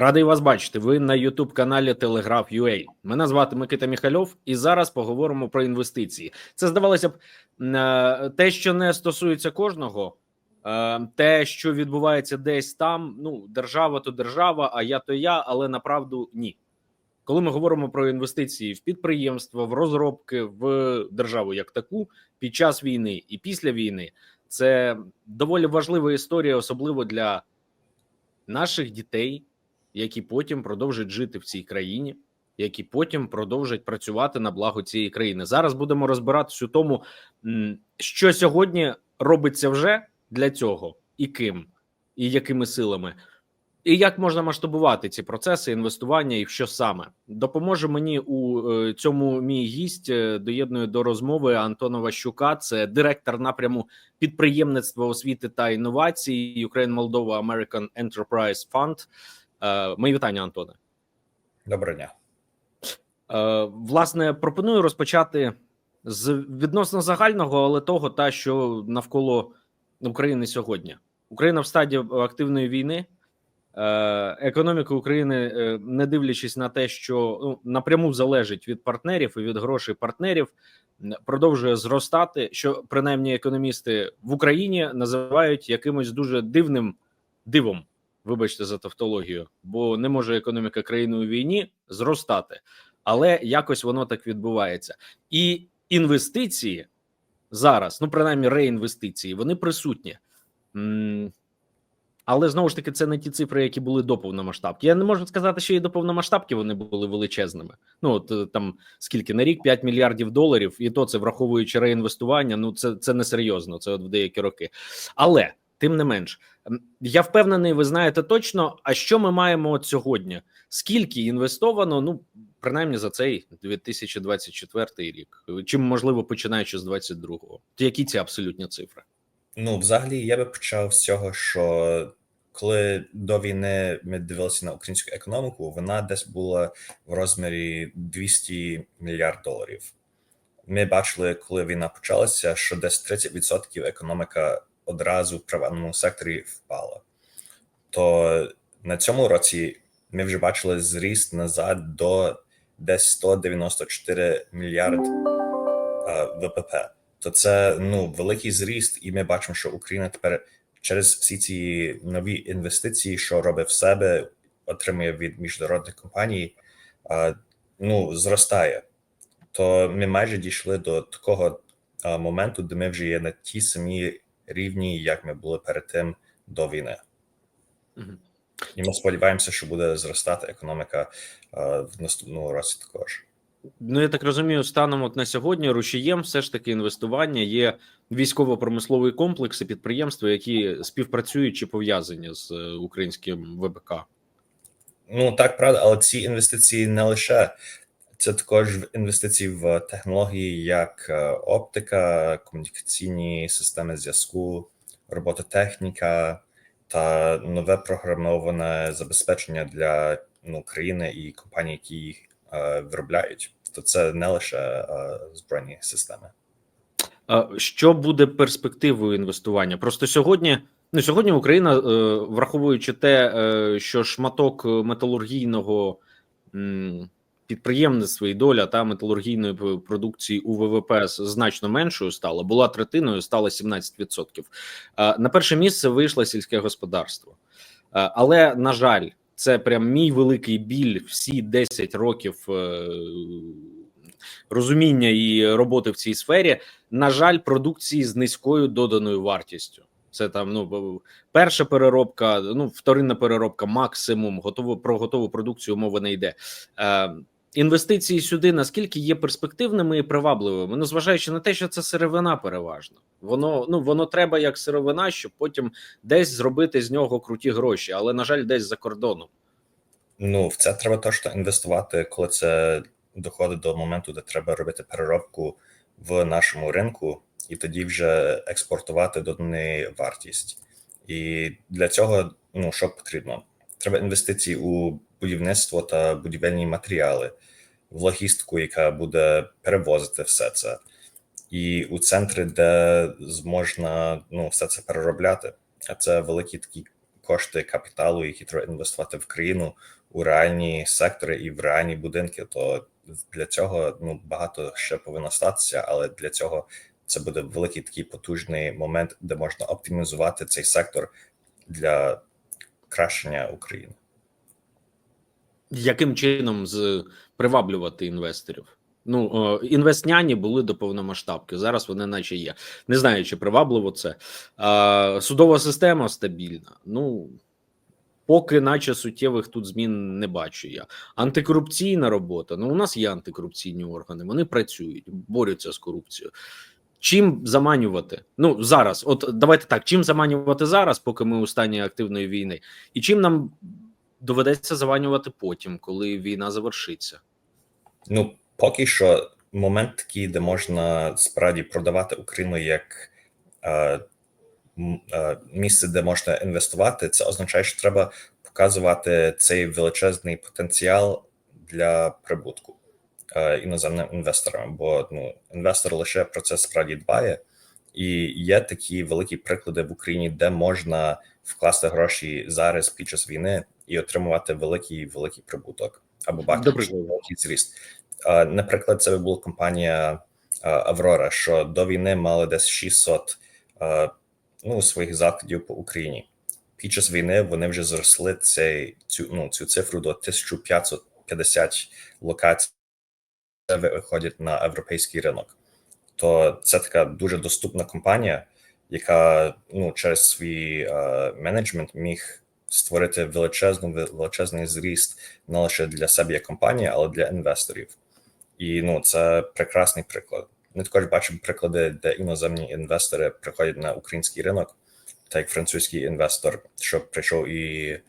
Радий вас бачити. Ви на youtube каналі Telegraph.ua. Мене звати Микита Міхальов, і зараз поговоримо про інвестиції. Це здавалося б е, те, що не стосується кожного, е, те, що відбувається десь там. Ну, держава то держава, а я то я, але направду ні. Коли ми говоримо про інвестиції в підприємства, в розробки, в державу як таку під час війни і після війни, це доволі важлива історія, особливо для наших дітей які потім продовжать жити в цій країні, які потім продовжать працювати на благо цієї країни. Зараз будемо розбиратися у тому, що сьогодні робиться вже для цього, і ким, і якими силами. І як можна масштабувати ці процеси інвестування, і що саме допоможе мені у е, цьому мій гість е, доєднує до розмови Антона Ващука, це директор напряму підприємництва освіти та інновацій Ukraine Moldova American Enterprise Fund. Е, мої вітання, Антоне. Доброго дня. Е, власне, пропоную розпочати з відносно загального, але того, та що навколо України сьогодні. Україна в стадії активної війни. Е, економіка України, не дивлячись на те, що ну, напряму залежить від партнерів і від грошей партнерів, продовжує зростати. Що принаймні економісти в Україні називають якимось дуже дивним дивом вибачте за тавтологію, бо не може економіка країни у війні зростати, але якось воно так відбувається. І інвестиції зараз, ну принаймні реінвестиції, вони присутні. Але знову ж таки, це не ті цифри, які були до повномасштабки. Я не можу сказати, що і до повномасштабки вони були величезними. Ну от е, там скільки на рік 5 мільярдів доларів, і то це враховуючи реінвестування. Ну це це не серйозно. Це от в деякі роки. Але Тим не менш, я впевнений, ви знаєте точно. А що ми маємо от сьогодні? Скільки інвестовано? Ну принаймні за цей 2024 рік, чим можливо починаючи з 22-го? То які ці абсолютні цифри? Ну, взагалі, я би почав з цього, що коли до війни ми дивилися на українську економіку, вона десь була в розмірі 200 мільярд доларів. Ми бачили, коли війна почалася, що десь 30% економіка одразу в приватному секторі впала. То на цьому році ми вже бачили зріст назад до десь 194 мільярд ВПП. То це ну великий зріст, і ми бачимо, що Україна тепер через всі ці нові інвестиції, що робить в себе, отримує від міжнародних компаній, ну зростає. То ми майже дійшли до такого моменту, де ми вже є на ті самі рівні, як ми були перед тим до війни. Угу. І ми сподіваємося, що буде зростати економіка в наступному році також. Ну, я так розумію, станом от на сьогодні рушієм все ж таки інвестування є військово-промисловий комплекс і підприємства, які співпрацюють чи пов'язані з е, українським ВБК. Ну так правда, але ці інвестиції не лише це також інвестиції в технології, як е, оптика, комунікаційні системи зв'язку, робототехніка та нове програмоване забезпечення для ну, країни і компаній, які їх е, виробляють. То це не лише е, збройні системи. Що буде перспективою інвестування? Просто сьогодні. Ну, сьогодні Україна, враховуючи те, що шматок металургійного підприємництво і доля та металургійної продукції у ВВП значно меншою стала, була третиною, стала 17%. На перше місце вийшло сільське господарство, але на жаль, це прям мій великий біль. Всі 10 років. Е, розуміння і роботи в цій сфері, на жаль, продукції з низькою доданою вартістю. Це там ну перша переробка, ну вторинна переробка, максимум готово про готову продукцію мова не йде. Е, інвестиції сюди наскільки є перспективними і привабливими, ну зважаючи на те, що це сировина переважно, воно ну воно треба як сировина, щоб потім десь зробити з нього круті гроші, але на жаль, десь за кордоном. Ну в це треба точно інвестувати, коли це доходить до моменту, де треба робити переробку в нашому ринку, і тоді вже експортувати додану вартість. І для цього ну що потрібно? Треба інвестиції у будівництво та будівельні матеріали, в логістику, яка буде перевозити все це, і у центри, де зможна ну, все це переробляти. А це великі такі кошти капіталу, які треба інвестувати в країну у реальні сектори і в реальні будинки, то для цього ну багато ще повинно статися, але для цього це буде великий такий потужний момент, де можна оптимізувати цей сектор для кращення України. Яким чином з приваблювати інвесторів? Ну е, інвестняні були до повномасштабки. Зараз вони, наче є. Не знаю, чи привабливо це. Судова система стабільна. Ну поки, наче суттєвих тут змін не бачу я. Антикорупційна робота. Ну, у нас є антикорупційні органи, вони працюють, борються з корупцією. Чим заманювати? Ну зараз, от давайте так: чим заманювати зараз, поки ми у стані активної війни, і чим нам доведеться заманювати потім, коли війна завершиться. Ну, поки що момент такий, де можна справді продавати Україну як е, е, місце, де можна інвестувати, це означає, що треба показувати цей величезний потенціал для прибутку е, іноземним інвесторам. Бо ну, інвестор лише про це справді дбає, і є такі великі приклади в Україні, де можна вкласти гроші зараз під час війни і отримувати великий великий прибуток або бачити великий зріст. Наприклад, це була компанія Аврора, що до війни мали десь 600 е, ну, своїх закладів по Україні. Під час війни вони вже зросли цей, цю, ну, цю цифру до 1550 локацій, де виходять на європейський ринок. То це така дуже доступна компанія, яка ну, через свій е, менеджмент міг створити величезну величезний зріст не лише для себе як компанії, але для інвесторів. І ну це прекрасний приклад. Ми також бачимо приклади, де іноземні інвестори приходять на український ринок, так як французький інвестор, що прийшов і е,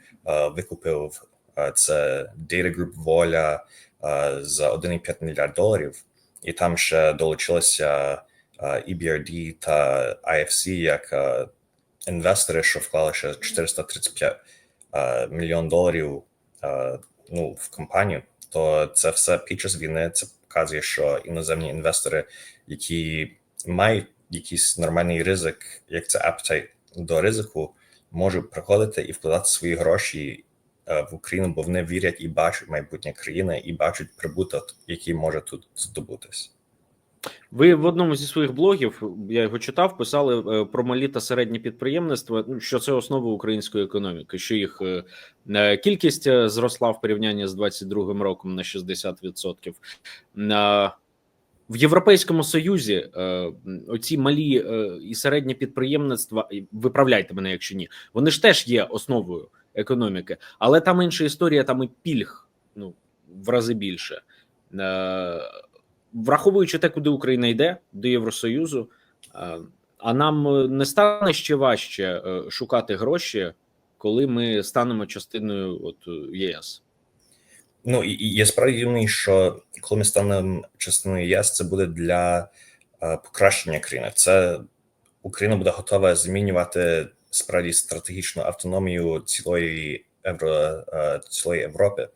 викупив е, це Data Group Воля е, за 1,5 мільярд доларів, і там ще долучилися е, EBRD та IFC як е, інвестори, що вклали ще 435 е, мільйон доларів е, ну, в компанію. То це все під час війни. Це показує, що іноземні інвестори, які мають якийсь нормальний ризик, як це appetite до ризику, можуть приходити і вкладати свої гроші е, в Україну, бо вони вірять і бачать майбутнє країни, і бачать прибуток, який може тут здобутись. Ви в одному зі своїх блогів, я його читав, писали е, про малі та середні підприємництва, ну, що це основа української економіки, що їх е, е, кількість зросла в порівнянні з 22 роком на 60%. Е, В Європейському Союзі оці малі і середні підприємництва, виправляйте мене, якщо ні, вони ж теж є основою економіки, але там інша історія, там і пільг ну, в рази більше. Враховуючи те, куди Україна йде до Євросоюзу, е, а нам е, не стане ще важче е, шукати гроші, коли ми станемо частиною от ЄС. Ну і, і я справді що коли ми станемо частиною ЄС, це буде для е, покращення країни. Це Україна буде готова змінювати справді стратегічну автономію цілої Євро, цілої Європи.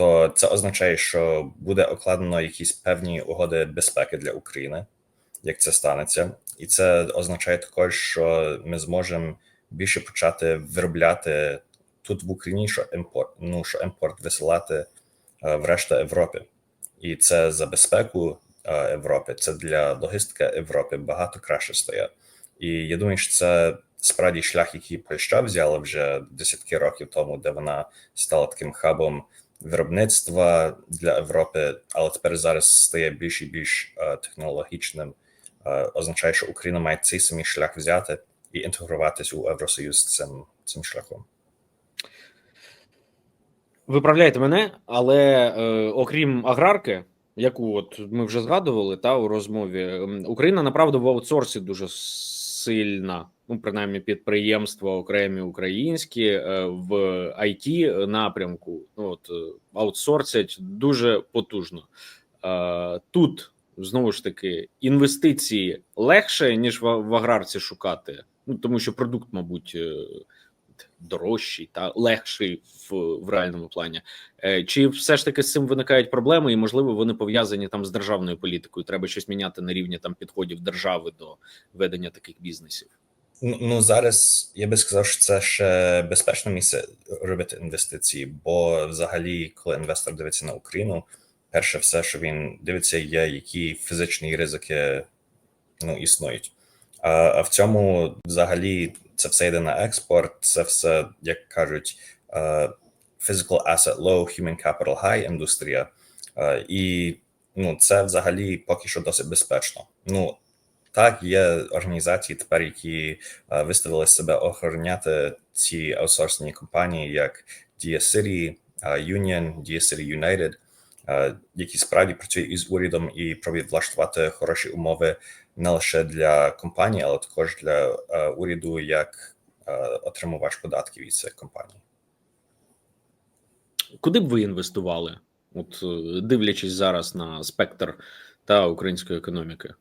То це означає, що буде окладено якісь певні угоди безпеки для України, як це станеться, і це означає також, що ми зможемо більше почати виробляти тут в Україні, що імпорт, ну що імпорт висилати е, в решту Європи, і це за безпеку е, Європи, це для логістики Європи багато краще стає. І я думаю, що це справді шлях, який Польща взяла вже десятки років тому, де вона стала таким хабом виробництва для Європи, але тепер зараз стає більш і більш е, технологічним. Е, означає, що Україна має цей самий шлях взяти і інтегруватись у Євросоюз цим, цим шляхом. Виправляйте мене, але е, окрім аграрки, яку от ми вже згадували та у розмові, Україна направду в аутсорсі дуже сильна. Ну, принаймні, підприємства окремі українські е, в IT напрямку. Ну от е, аутсорсять дуже потужно. Е, тут знову ж таки інвестиції легше ніж в, аграрці шукати. Ну тому що продукт, мабуть, дорожчий та легший в, в реальному плані. Чи все ж таки з цим виникають проблеми, і можливо вони пов'язані там з державною політикою? Треба щось міняти на рівні там підходів держави до ведення таких бізнесів. Ну, ну зараз я би сказав, що це ще безпечне місце робити інвестиції, бо взагалі, коли інвестор дивиться на Україну, перше все, що він дивиться, є які фізичні ризики ну, існують. А, а в цьому взагалі це все йде на експорт, це все, як кажуть, е, physical asset low, human capital high індустрія. Е, І ну, це взагалі поки що досить безпечно. Ну так, є організації тепер, які е, виставили себе охороняти ці аутсорсні компанії, як Dia City, е, Union, Dia City United, е, які справді працюють із урядом і пробують влаштувати хороші умови не лише для компаній, але також для уряду як отримувач податків із цих компаній. Куди б ви інвестували? От дивлячись зараз на спектр та української економіки.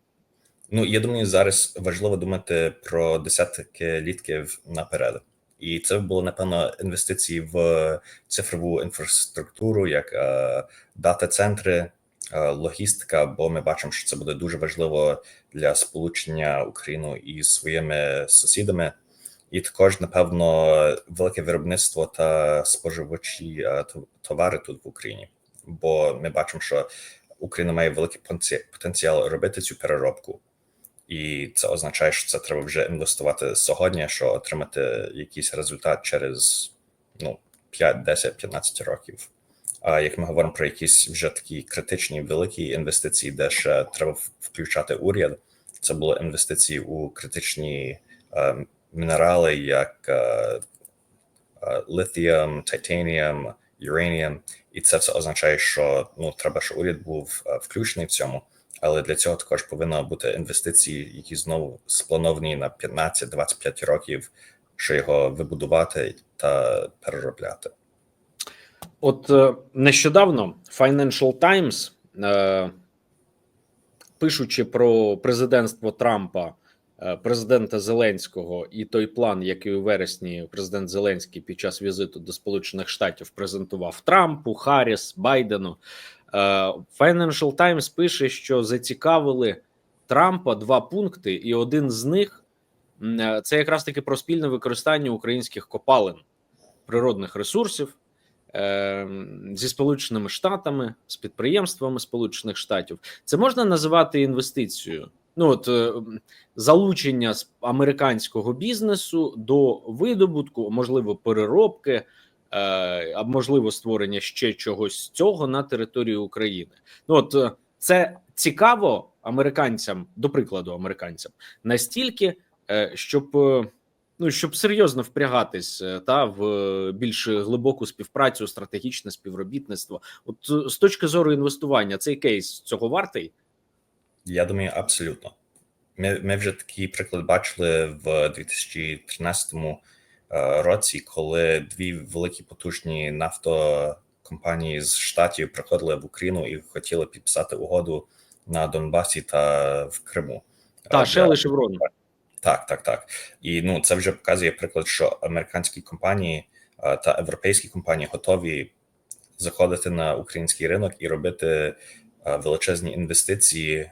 Ну, я думаю, зараз важливо думати про десятки літків наперед. І це було напевно інвестиції в цифрову інфраструктуру, як е, дата-центри, е, логістика. Бо ми бачимо, що це буде дуже важливо для сполучення України із своїми сусідами, і також, напевно, велике виробництво та споживачі е, товари тут в Україні. Бо ми бачимо, що Україна має великий потенці- потенціал робити цю переробку. І це означає, що це треба вже інвестувати сьогодні, що отримати якийсь результат через ну 5, 10, 15 років. А як ми говоримо про якісь вже такі критичні великі інвестиції, де ще треба включати уряд, це були інвестиції у критичні е, мінерали, як е, е, літіум, титаніум, юраніум, і це все означає, що ну треба, щоб уряд був е, включений в цьому. Але для цього також повинні бути інвестиції, які знову сплановані на 15-25 років, що його вибудувати та переробляти. От е, нещодавно Financial Times, е, пишучи про президентство Трампа, е, президента Зеленського і той план, який у вересні президент Зеленський під час візиту до Сполучених Штатів презентував Трампу, Харріс, Байдену. Е, Financial Times пише, що зацікавили Трампа два пункти, і один з них е, це якраз таки про спільне використання українських копалин природних ресурсів е, зі Сполученими Штатами, з підприємствами Сполучених Штатів. Це можна називати інвестицією. Ну от залучення американського бізнесу до видобутку, можливо, переробки, а можливо, створення ще чогось цього на території України. Ну от е, це цікаво американцям, до прикладу, американцям настільки, е, щоб. е, Ну, щоб серйозно впрягатись е, та в е, більш глибоку співпрацю, стратегічне співробітництво. От е, з точки зору інвестування, цей кейс цього вартий. Я думаю, абсолютно. Ми, ми вже такий приклад бачили в 2013 е, році, коли дві великі потужні нафтокомпанії з штатів приходили в Україну і хотіли підписати угоду на Донбасі та в Криму. Та Е, Shell для- і Так, так, так. І ну це вже показує приклад, що американські компанії е, та європейські компанії готові заходити на український ринок і робити е, величезні інвестиції,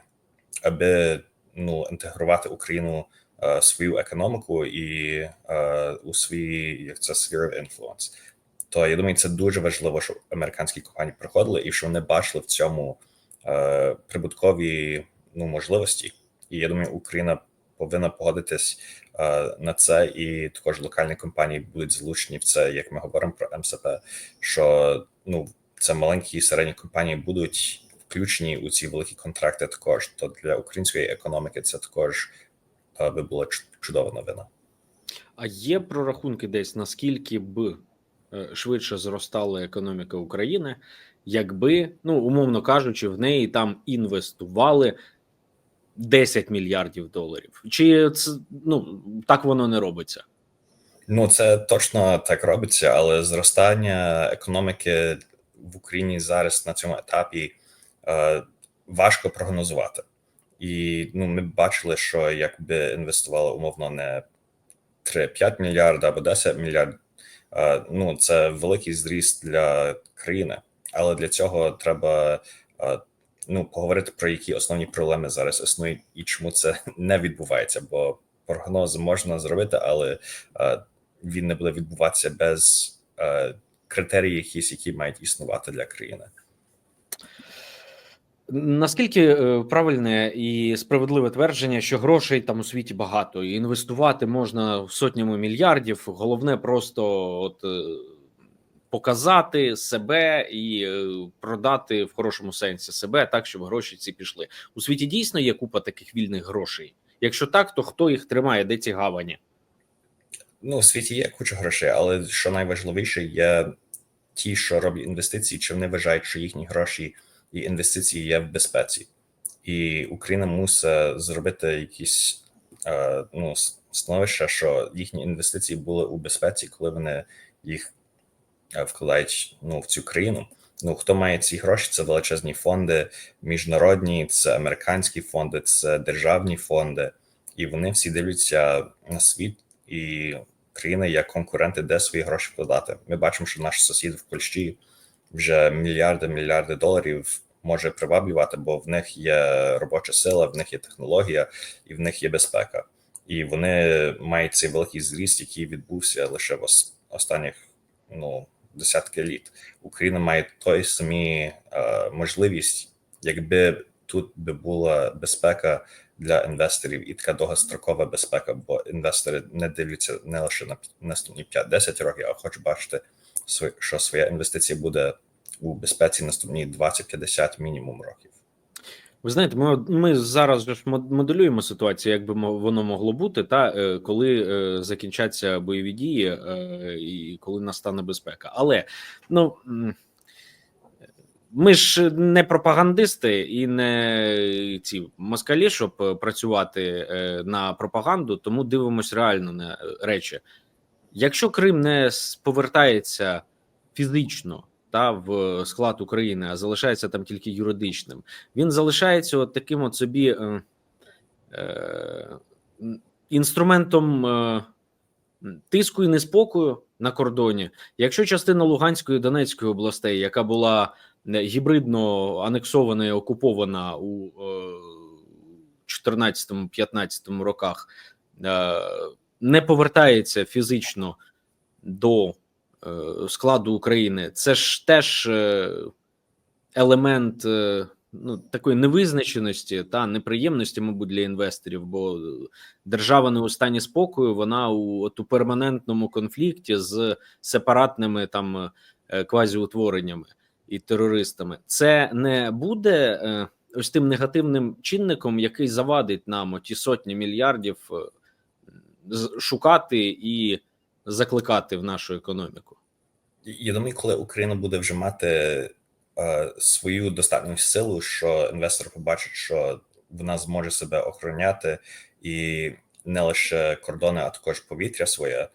аби ну інтегрувати Україну е, в свою економіку і е, у свої як це sphere of influence. То я думаю, це дуже важливо, щоб американські компанії приходили і що вони бачили в цьому е, прибуткові ну можливості. І я думаю, Україна повинна погодитись е, на це, і також локальні компанії будуть залучені в це, як ми говоримо про МСП, що ну це маленькі і середні компанії будуть включені у ці великі контракти. Також то для української економіки це також е, би була чудова новина. А є прорахунки десь наскільки б е, швидше зростала економіка України, якби, ну умовно кажучи, в неї там інвестували 10 мільярдів доларів. Чи це ну так воно не робиться? Ну, це точно так робиться, але зростання економіки в Україні зараз на цьому етапі е, важко прогнозувати. І ну, ми бачили, що якби інвестували умовно не 3-5 мільярда або 10 мільярд, е, ну це великий зріст для країни. Але для цього треба ну, поговорити про які основні проблеми зараз існують і чому це не відбувається. Бо прогноз можна зробити, але він не буде відбуватися без критерій, якісь, які мають існувати для країни. Наскільки е, правильне і справедливе твердження, що грошей там у світі багато, і інвестувати можна сотнями мільярдів. Головне просто от е, показати себе і е, продати в хорошому сенсі себе так, щоб гроші ці пішли. У світі дійсно є купа таких вільних грошей. Якщо так, то хто їх тримає? Де ці гавані? Ну, у світі є куча грошей, але що найважливіше, є ті, що роблять інвестиції, чи вони вважають, що їхні гроші і інвестиції є в безпеці, і Україна мусить зробити якісь е, ну, становище, що їхні інвестиції були у безпеці, коли вони їх е, вкладають ну, в цю країну. Ну, хто має ці гроші? Це величезні фонди, міжнародні, це американські фонди, це державні фонди, і вони всі дивляться на світ і країни як конкуренти, де свої гроші вкладати. Ми бачимо, що наш сусід в Польщі вже мільярди мільярди доларів може приваблювати, бо в них є робоча сила, в них є технологія і в них є безпека. І вони мають цей великий зріст, який відбувся лише в ос- останніх ну десятки літ. Україна має той самі е, можливість, якби тут би була безпека для інвесторів і така довгострокова безпека, бо інвестори не дивляться не лише на наступні 5-10 років, а хочуть бачити, що своя інвестиція буде у безпеці наступні 20-50 мінімум років. Ви знаєте, ми, ми зараз ж моделюємо ситуацію, як би воно могло бути, та е, коли е, закінчаться бойові дії е, і коли настане безпека. Але ну ми ж не пропагандисти і не ці москалі, щоб працювати на пропаганду, тому дивимось реально на речі. Якщо Крим не повертається фізично та в склад України, а залишається там тільки юридичним, він залишається от таким от собі е, е, інструментом е, тиску і неспокою на кордоні. Якщо частина Луганської і Донецької областей, яка була е, гібридно анексована і окупована у е, 14-15 роках, е, не повертається фізично до е, складу України, це ж теж е, елемент е, ну, такої невизначеності та неприємності, мабуть, для інвесторів, бо держава не у стані спокою, вона у, от, у перманентному конфлікті з сепаратними там квазіутвореннями і терористами. Це не буде ось тим негативним чинником, який завадить нам ті сотні мільярдів шукати і закликати в нашу економіку. Я думаю, коли Україна буде вже мати е, свою достатню силу, що інвестор побачить, що вона зможе себе охороняти і не лише кордони, а також повітря своє,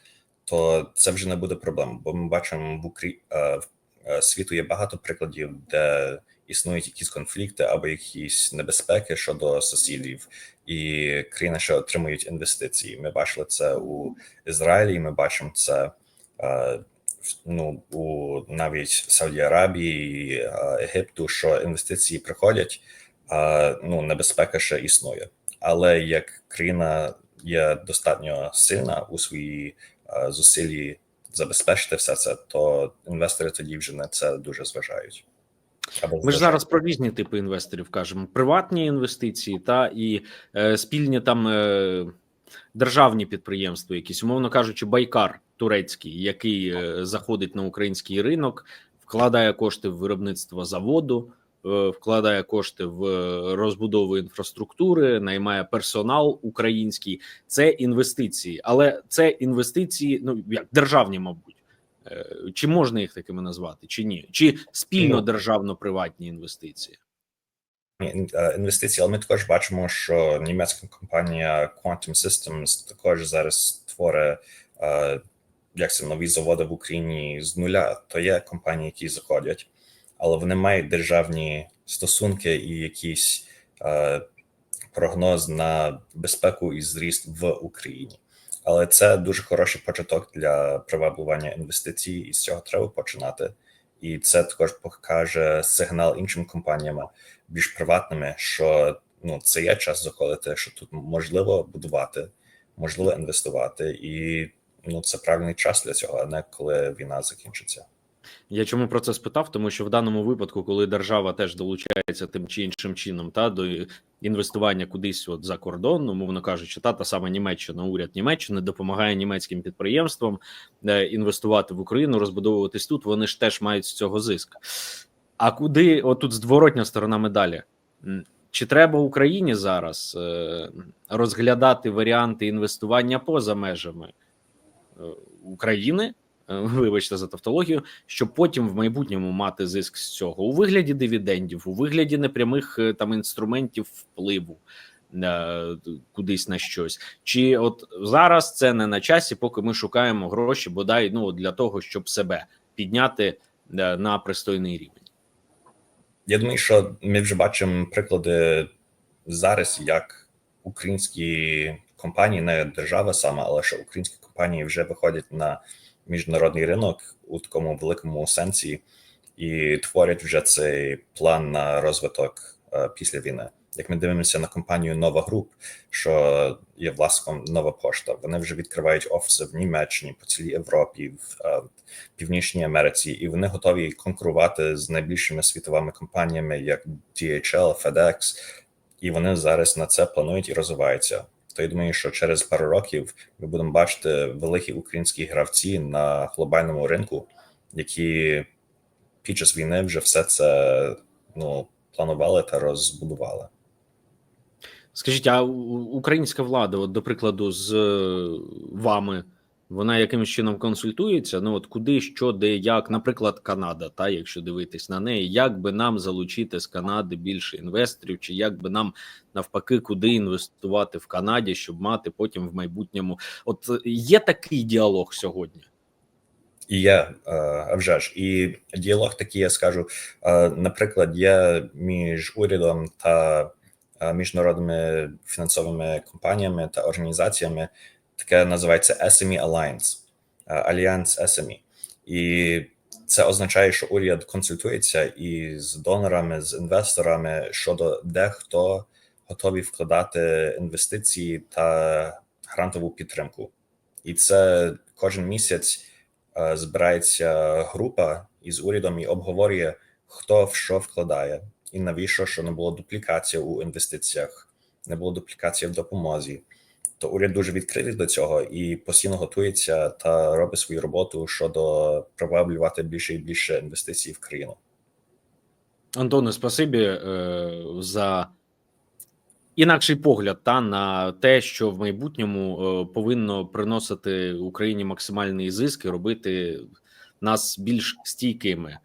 то це вже не буде проблем. Бо ми бачимо в Украї... е, е, світу є багато прикладів, де існують якісь конфлікти або якісь небезпеки щодо сусідів, і країни ще отримують інвестиції. Ми бачили це у Ізраїлі. Ми бачимо це. е, ну у навіть Сауді Аравії, і, е, Єгипту, що інвестиції приходять, а ну небезпека ще існує. Але як країна є достатньо сильна у своїй е, зусиллі забезпечити все це, то інвестори тоді вже на це дуже зважають. Ми ж зараз про різні типи інвесторів кажемо: приватні інвестиції та і е, спільні там е, державні підприємства, якісь, умовно кажучи, байкар турецький, який е, заходить на український ринок, вкладає кошти в виробництво заводу, е, вкладає кошти в е, розбудову інфраструктури, наймає персонал український. Це інвестиції, але це інвестиції, ну як державні, мабуть. Е, Чи можна їх такими назвати, чи ні? Чи спільно Ну. державно-приватні інвестиції? Е, інвестиції, але ми також бачимо, що німецька компанія Quantum Systems також зараз створює е, як це нові заводи в Україні з нуля. То є компанії, які заходять, але вони мають державні стосунки і якийсь е, прогноз на безпеку і зріст в Україні. Але це дуже хороший початок для приваблювання інвестицій, і з цього треба починати. І це також покаже сигнал іншим компаніям, більш приватними, що ну це є час заколити, що тут можливо будувати можливо інвестувати, і ну це правильний час для цього, а не коли війна закінчиться. Я чому про це спитав? Тому що в даному випадку, коли держава теж долучається тим чи іншим чином, та до інвестування кудись от за кордон, умовно кажучи, та та сама Німеччина, уряд Німеччини допомагає німецьким підприємствам е, інвестувати в Україну, розбудовуватись тут. Вони ж теж мають з цього зиск. А куди отут зворотня сторона медалі? Чи треба Україні зараз е, розглядати варіанти інвестування поза межами е, України? Е, Вибачте за тавтологію, щоб потім в майбутньому мати зиск з цього у вигляді дивідендів, у вигляді непрямих е, там інструментів впливу е, кудись на щось. Чи от зараз це не на часі, поки ми шукаємо гроші, бодай ну для того, щоб себе підняти е, на пристойний рівень. Я думаю, що ми вже бачимо приклади зараз, як українські компанії, не держава сама, але що українські компанії вже виходять на міжнародний ринок у такому великому сенсі і творять вже цей план на розвиток е, після війни. Як ми дивимося на компанію Нова Груп, що є власником Нова Пошта, вони вже відкривають офіси в Німеччині, по цілій Європі, в е, Північній Америці, і вони готові конкурувати з найбільшими світовими компаніями, як DHL, FedEx, і вони зараз на це планують і розвиваються. То я думаю, що через пару років ми будемо бачити великі українські гравці на глобальному ринку, які під час війни вже все це ну планували та розбудували. Скажіть, а українська влада, от до прикладу, з е, вами, вона якимось чином консультується? Ну от куди, що, де, як, наприклад, Канада, та якщо дивитись на неї, як би нам залучити з Канади більше інвесторів, чи як би нам навпаки, куди інвестувати в Канаді, щоб мати потім в майбутньому? От е, є такий діалог сьогодні. І є, е, а вже ж, і діалог такий, я скажу, е, наприклад, є між урядом та міжнародними фінансовими компаніями та організаціями, таке називається SME Alliance, е, Альянс SME. І це означає, що уряд консультується із донорами, з інвесторами щодо де хто готові вкладати інвестиції та грантову підтримку. І це кожен місяць е, збирається група із урядом і обговорює, хто в що вкладає, і навіщо, що не було дуплікації у інвестиціях, не було дуплікації в допомозі. То уряд дуже відкритий до цього і постійно готується та робить свою роботу щодо приваблювати більше і більше інвестицій в країну. Антоне, спасибі е, за інакший погляд та на те, що в майбутньому е, повинно приносити Україні максимальний зиск і робити нас більш стійкими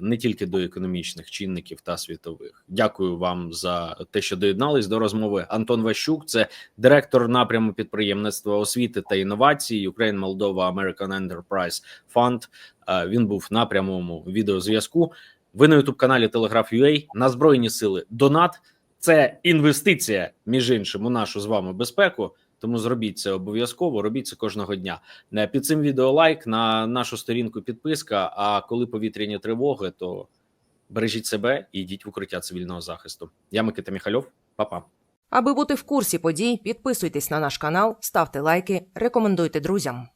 не тільки до економічних чинників та світових. Дякую вам за те, що доєднались до розмови. Антон Ващук, це директор напряму підприємництва освіти та інновацій Ukraine Moldova American Enterprise Fund. Е, Він був на прямому відеозв'язку. Ви на youtube каналі Telegraph.ua на Збройні Сили Донат. Це інвестиція, між іншим, у нашу з вами безпеку. Тому зробіть це обов'язково, робіть це кожного дня. Не Під цим відео лайк на нашу сторінку підписка. А коли повітряні тривоги, то бережіть себе і йдіть в укриття цивільного захисту. Я Микита Міхальов, Па-па. Аби бути в курсі подій, підписуйтесь на наш канал, ставте лайки, рекомендуйте друзям.